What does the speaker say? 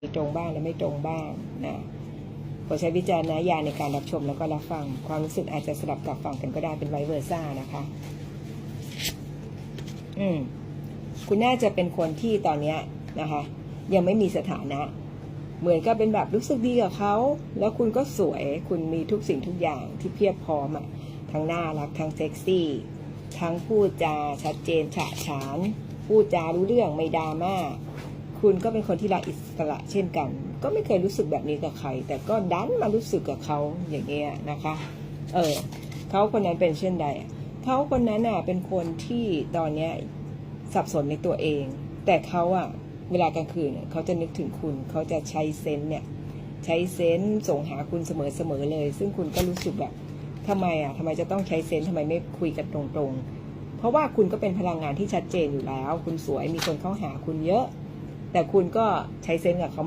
ตรงบ้างและไม่ตรงบ้างนะโปรดใช้วิจารณญาณในการรับชมแล้วก็รับฟัง ความรู้สึกอาจจะสลับกับฟังกันก็ได้เป็นไวเวอร์ซ่านะคะ อืม คุณน่าจะเป็นคนที่ตอนเนี้ยนะคะ ยังไม่มีสถานะ เหมือนกับเป็นแบบรู้สึกดีกับเขา แล้วคุณก็สวย คุณมีทุกสิ่งทุกอย่างที่เพียบพร้อมอะทั้งน่ารัก ทั้งเซ็กซี่ ทั้งพูดจาชัดเจนฉะฉาน พูดจารู้เรื่องไม่ดราม่า คุณก็เป็นคนที่รักอิสระเช่นกัน ก็ไม่เคยรู้สึกแบบนี้กับใคร แต่ก็ดันมารู้สึกกับเขาอย่างเงี้ยนะคะ เออเขาคนนั้นเป็นเช่นใดเขาคนนั้นน่ะเป็นคนที่ตอนเนี้ยสับสนในตัวเอง แต่เขาอะเวลากลางคืนเขาจะนึกถึงคุณเขาจะใช้เซนเนี่ยใช้เซนส่งหาคุณเสมอๆเลย ซึ่งคุณก็รู้สึกแบบทำไมอะทำไมจะต้องใช้เซนส์ทำไมไม่คุยกันตรงๆ เพราะว่าคุณก็เป็นพลังงานที่ชัดเจนอยู่แล้ว คุณสวยมีคนเข้าหาคุณเยอะ แต่คุณก็ใช้เซนส์กับเขาเหมือน